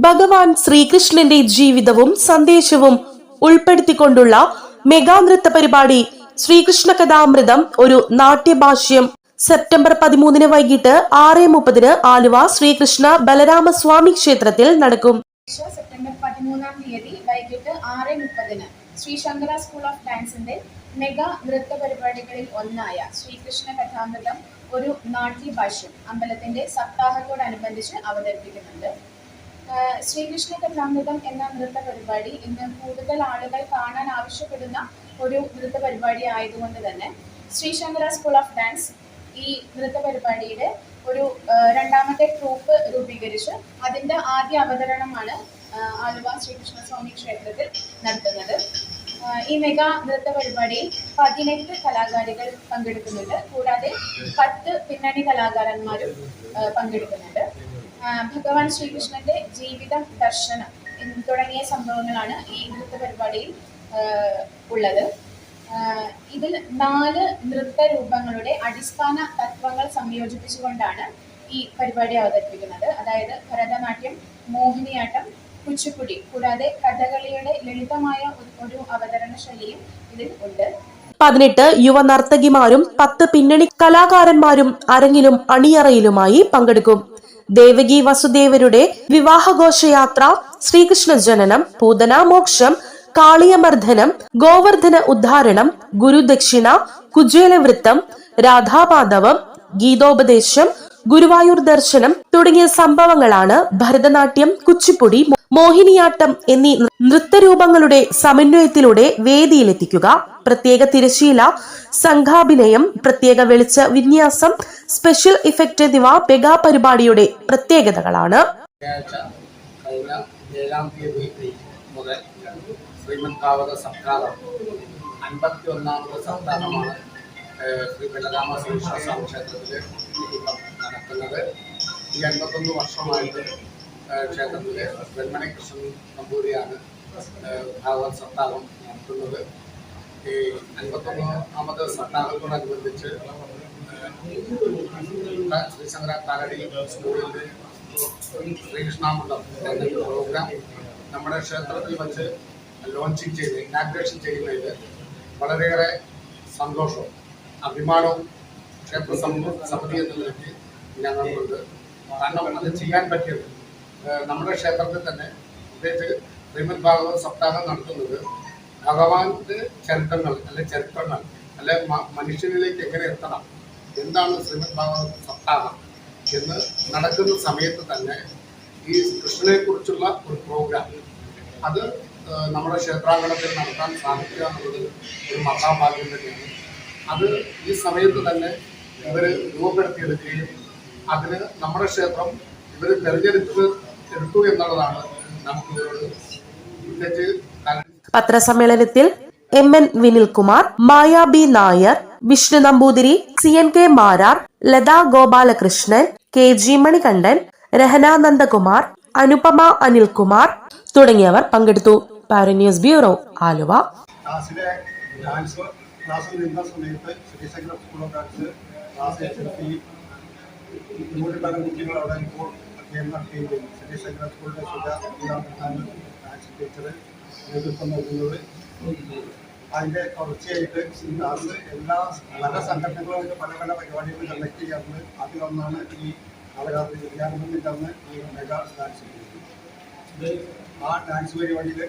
ഭഗവാൻ ശ്രീകൃഷ്ണന്റെ ജീവിതവും സന്ദേശവും ഉൾപ്പെടുത്തിക്കൊണ്ടുള്ള മെഗാ നൃത്ത പരിപാടി ശ്രീകൃഷ്ണ കഥാമൃതം ഒരു നാട്യഭാഷ്യം. സെപ്റ്റംബർ പതിമൂന്നിന് വൈകിട്ട് ആറ് മുപ്പതിന് ആലുവ ശ്രീകൃഷ്ണ ബലരാമസ്വാമി ക്ഷേത്രത്തിൽ നടക്കും. സെപ്റ്റംബർ പതിമൂന്നാം തീയതി വൈകിട്ട് സ്കൂൾ ഓഫ് മെഗാ നൃത്ത പരിപാടികളിൽ ഒന്നായ ശ്രീകൃഷ്ണ കഥാമൃതം ഒരു നാട്യഭാഷ്യം അമ്പലത്തിന്റെ സപ്താഹത്തോടനുബന്ധിച്ച് അവതരിപ്പിക്കുന്നുണ്ട്. ശ്രീകൃഷ്ണ കഥാമൃതം എന്ന നൃത്ത പരിപാടി ഇന്ന് കൂടുതൽ ആളുകൾ കാണാൻ ആവശ്യപ്പെടുന്ന ഒരു നൃത്ത പരിപാടി ആയതുകൊണ്ട് തന്നെ ശ്രീശങ്കര സ്കൂൾ ഓഫ് ഡാൻസ് ഈ നൃത്ത പരിപാടിയുടെ ഒരു രണ്ടാമത്തെ ട്രൂപ്പ് രൂപീകരിച്ച് അതിന്റെ ആദ്യ അവതരണമാണ് ആലുവ ശ്രീകൃഷ്ണ ശ്രീകൃഷ്ണസ്വാമി ക്ഷേത്രത്തിൽ നടത്തുന്നത്. ഈ മെഗാ നൃത്ത പരിപാടിയിൽ പതിനെട്ട് കലാകാരികൾ പങ്കെടുക്കുന്നുണ്ട്. കൂടാതെ പത്ത് പിന്നണി കലാകാരന്മാരും പങ്കെടുക്കുന്നുണ്ട്. ഭഗവാൻ ശ്രീകൃഷ്ണന്റെ ജീവിത ദർശനം തുടങ്ങിയ സംഭവങ്ങളാണ് ഈ നൃത്ത പരിപാടിയിൽ ഉള്ളത്. ഇതിൽ നാല് നൃത്ത രൂപങ്ങളുടെ അടിസ്ഥാന തത്വങ്ങൾ സംയോജിപ്പിച്ചുകൊണ്ടാണ് ഈ പരിപാടി അവതരിപ്പിക്കുന്നത്. അതായത് ഭരതനാട്യം മോഹിനിയാട്ടം കുച്ചിപ്പുടി കൂടാതെ കഥകളിയുടെ ലളിതമായ ഒരു അവതരണ ശൈലിയും ഇതിൽ ഉണ്ട്. പതിനെട്ട് യുവ നർത്തകിമാരും പത്ത് പിന്നണി കലാകാരന്മാരും അരങ്ങിലും അണിയറയിലുമായി പങ്കെടുക്കും. ദേവകി വസുദേവരുടെ വിവാഹഘോഷയാത്ര ശ്രീകൃഷ്ണ ജനനം പൂതനാമോക്ഷം കാളിയമർദ്ദനം ഗോവർദ്ധന ഉദ്ധാരണം ഗുരുദക്ഷിണ കുജേലവൃത്തം രാധാപാദവം ഗീതോപദേശം ഗുരുവായൂർ ദർശനം തുടങ്ങിയ സംഭവങ്ങളാണ് ഭരതനാട്യം കുച്ചിപ്പുടി മോഹിനിയാട്ടം എന്നീ നൃത്തരൂപങ്ങളുടെ സമന്വയത്തിലൂടെ വേദിയിലെത്തിക്കുക. പ്രത്യേക തിരശീല സംഘാഭിനയം പ്രത്യേക വെളിച്ച വിന്യാസം സ്പെഷ്യൽ ഇഫക്റ്റ് എന്നിവ മെഗാ പരിപാടിയുടെ പ്രത്യേകതകളാണ്. മുതൽ സപ്താഹം അൻപത്തി ഒന്നാമത് സപ്താഹമാണ് ശ്രീ ബലരാമ ശ്രീ ക്ഷേത്രത്തിൽ നടക്കുന്നത്. ഈ അൻപത്തൊന്ന് വർഷമായിട്ട് ക്ഷേത്രത്തിലെ വെൺമണി കൃഷ്ണൻ നമ്പൂരിയാണ് ഭാഗവത് സപ്താഹം നടത്തുന്നത്. ഈ അൻപത്തൊന്നാമത് സപ്താഹത്തോടനുബന്ധിച്ച് ശ്രീശങ്കര താരടി സ്കൂളിന്റെ ശ്രീകൃഷ്ണാമൃതം എന്നൊരു പ്രോഗ്രാം നമ്മുടെ ക്ഷേത്രത്തിൽ വച്ച് ലോഞ്ചിങ് ചെയ്ത് ഇനാഗ്രേഷൻ ചെയ്യുന്നതിൽ വളരെയേറെ സന്തോഷവും അഭിമാനവും ക്ഷേത്ര സമിതി എന്ന നിലയ്ക്ക് ഞങ്ങൾക്കുണ്ട് കാരണം അത് ചെയ്യാൻ പറ്റിയത് നമ്മുടെ ക്ഷേത്രത്തിൽ തന്നെ പ്രത്യേകിച്ച് ശ്രീമദ് ഭാഗവത സപ്താഹം നടത്തുന്നത് ഭഗവാന്റെ ചരിത്രങ്ങൾ അല്ലെ ചരിത്രങ്ങൾ അല്ലെ മനുഷ്യനിലേക്ക് എങ്ങനെ എത്തണം എന്താണ് ശ്രീമദ് ഭാഗവത സപ്താഹം എന്ന് നടക്കുന്ന സമയത്ത് തന്നെ ഈ കൃഷ്ണനെ കുറിച്ചുള്ള ഒരു പ്രോഗ്രാം അത് നമ്മുടെ ക്ഷേത്രാങ്കണത്തിൽ നടത്താൻ സാധിക്കുക എന്നുള്ളത് ഒരു മഹാഭാഗ്യം തന്നെയാണ്. അത് ഈ സമയത്ത് തന്നെ ഇവർ രൂപപ്പെടുത്തിയെടുക്കുകയും അതിന് നമ്മുടെ ക്ഷേത്രം ഇവർ തെരഞ്ഞെടുത്ത് എടുത്തു എന്നുള്ളതാണ് നമുക്ക് പത്രസമ്മേളനത്തിൽ M N Vinilkumar Maya B Nair Vishnu Namboothiri C N K Marar Latha Gopalakrishnan K G Manikandan Rahana Nandakumar Anupama Anilkumar തുടങ്ങിയവർ പങ്കെടുത്തു. പാരന്യൂസ് ബ്യൂറോ ആലുവ. ക്ലാസ്സിൽ നിന്ന സമയത്ത് Sreesankara school of arts class കുട്ടികൾ അവിടെ ഇപ്പോൾ അധ്യയനം നടത്തുകയും ചെയ്തു ശ്രീശങ്കര സ്കൂളിലെ സുജ ഇതാണ് ഡാൻസ് ടീച്ചർ നേതൃത്വം നൽകുന്നത്. അതിന്റെ തുടർച്ചയായിട്ട് ഈ എല്ലാ പല സംഘടനകളുമായിട്ട് പല പല പരിപാടികൾ കണ്ടക്ട് ചെയ്യാറുണ്ട്. അതിലൊന്നാണ് ഈ നാളെ വിദ്യാരംഭത്തിന്റെ അന്ന് ഈ മെഗാ ഡാൻസ് ഇത് ആ ഡാൻസ് പരിപാടിയിൽ